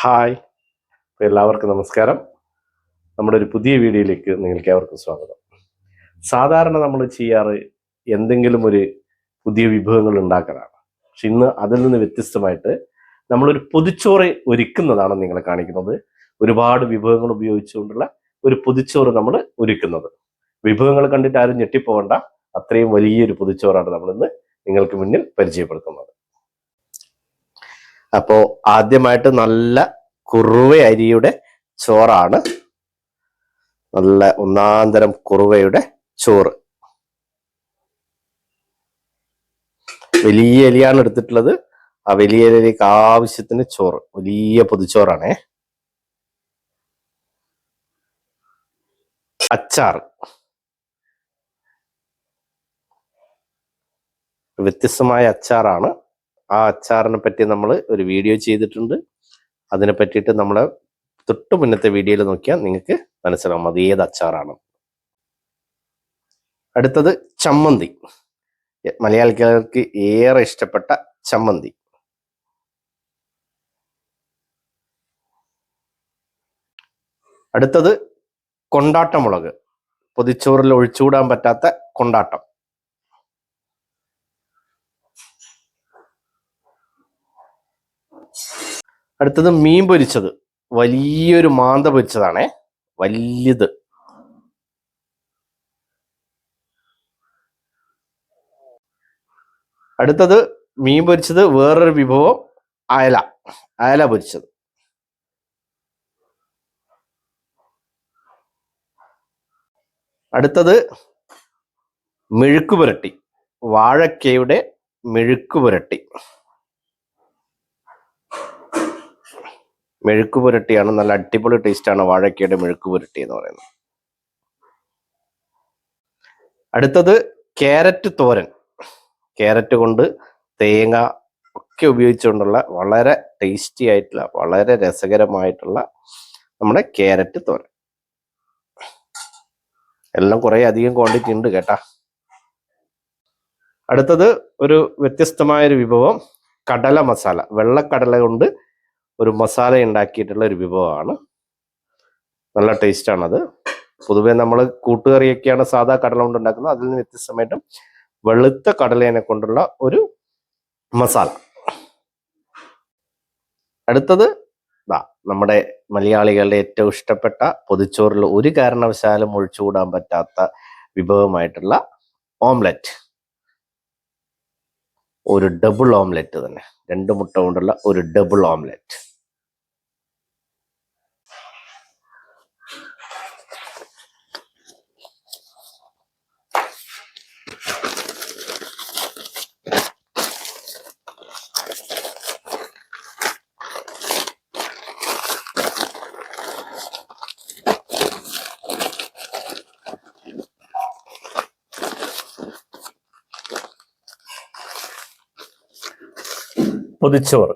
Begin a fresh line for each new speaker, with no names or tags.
Hi. എല്ലാവർക്കും നമസ്കാരം. നമ്മുടെ ഒരു പുതിയ വീഡിയോയിലേക്ക് നിങ്ങൾക്ക് ഏവർക്കും സ്വാഗതം. സാധാരണ നമ്മൾ ചെയ്യാറ് എന്തെങ്കിലും ഒരു പുതിയ വിഭവങ്ങൾ ഉണ്ടാക്കാനാണ് പക്ഷെ ഇന്ന് അതിൽ നിന്ന് വ്യത്യസ്തമായിട്ട് നമ്മളൊരു പൊതിച്ചോറ് ഒരുക്കുന്നതാണ് നിങ്ങളെ കാണിക്കുന്നത്. ഒരുപാട് വിഭവങ്ങൾ ഉപയോഗിച്ചുകൊണ്ടുള്ള ഒരു പൊതിച്ചോറ് നമ്മൾ ഒരുക്കുന്നത്. വിഭവങ്ങൾ കണ്ടിട്ട് ആരും ഞെട്ടിപ്പോകണ്ട അത്രയും വലിയൊരു പൊതിച്ചോറാണ് നമ്മൾ ഇന്ന് നിങ്ങൾക്ക് മുന്നിൽ പരിചയപ്പെടുത്തുന്നത്. അപ്പോ ആദ്യമായിട്ട് നല്ല കുറുവ അരിയുടെ ചോറാണ്. നല്ല ഒന്നാന്തരം കുറുവയുടെ ചോറ്. വലിയ എലിയാണ് എടുത്തിട്ടുള്ളത്. ആ വലിയ എലിക്ക് ആവശ്യത്തിന് ചോറ്. വലിയ പൊതിച്ചോറാണേ. അച്ചാർ വ്യത്യസ്തമായ അച്ചാറാണ്. ആ അച്ചാറിനെ പറ്റി നമ്മൾ ഒരു വീഡിയോ ചെയ്തിട്ടുണ്ട്. അതിനെ പറ്റിയിട്ട് നമ്മളെ തൊട്ട് മുന്നത്തെ വീഡിയോയിൽ നോക്കിയാൽ നിങ്ങൾക്ക് മനസ്സിലാവും അത് ഏത് അച്ചാറാണ്. അടുത്തത് ചമ്മന്തി. മലയാളികൾക്ക് ഏറെ ഇഷ്ടപ്പെട്ട ചമ്മന്തി. അടുത്തത് കൊണ്ടാട്ടമുളക്. പൊതിച്ചോറിൽ ഒഴിച്ചുകൂടാൻ പറ്റാത്ത കൊണ്ടാട്ടം. അടുത്തത് മീൻ പൊരിച്ചത്. വലിയൊരു മാന്ത പൊരിച്ചതാണേ. വലിയത് അടുത്തത് മീൻ പൊരിച്ചത് വേറൊരു വിഭവം അയല. അയല പൊരിച്ചത്. അടുത്തത് മെഴുക്ക് പുരട്ടി വാഴക്കയുടെ മെഴുക്ക് പുരട്ടി മെഴുക്ക് പുരട്ടിയാണ് നല്ല അടിപൊളി ടേസ്റ്റാണ് വാഴക്കയുടെ മെഴുക്ക് പുരട്ടി എന്ന് പറയുന്നത്. അടുത്തത് ക്യാരറ്റ് തോരൻ. ക്യാരറ്റ് കൊണ്ട് തേങ്ങ ഒക്കെ ഉപയോഗിച്ചുകൊണ്ടുള്ള വളരെ ടേസ്റ്റി ആയിട്ടുള്ള വളരെ രസകരമായിട്ടുള്ള നമ്മുടെ ക്യാരറ്റ് തോരൻ. എല്ലാം കുറേ അധികം ക്വാണ്ടിറ്റി ഉണ്ട് കേട്ടാ. അടുത്തത് ഒരു വ്യത്യസ്തമായൊരു വിഭവം കടല മസാല. വെള്ളക്കടല കൊണ്ട് ഒരു മസാല ഉണ്ടാക്കിയിട്ടുള്ള ഒരു വിഭവമാണ്. നല്ല ടേസ്റ്റ് ആണത്. പൊതുവെ നമ്മൾ കൂട്ടുകറിയൊക്കെയാണ് സാധാ കടല കൊണ്ട് ഉണ്ടാക്കുന്നത്. അതിൽ നിന്ന് വ്യത്യസ്തമായിട്ടും വെളുത്ത കടലേനെ കൊണ്ടുള്ള ഒരു മസാല. അടുത്തത് ദാ നമ്മുടെ മലയാളികളുടെ ഏറ്റവും ഇഷ്ടപ്പെട്ട പൊതിച്ചോറിൽ ഒരു കാരണവശാലും ഒഴിച്ചുകൂടാൻ പറ്റാത്ത വിഭവമായിട്ടുള്ള ഓംലറ്റ്. ഒരു ഡബിൾ ഓംലെറ്റ് തന്നെ. രണ്ട് മുട്ട കൊണ്ടുള്ള ഒരു ഡബിൾ ഓംലെറ്റ് പൊതിച്ചോറ്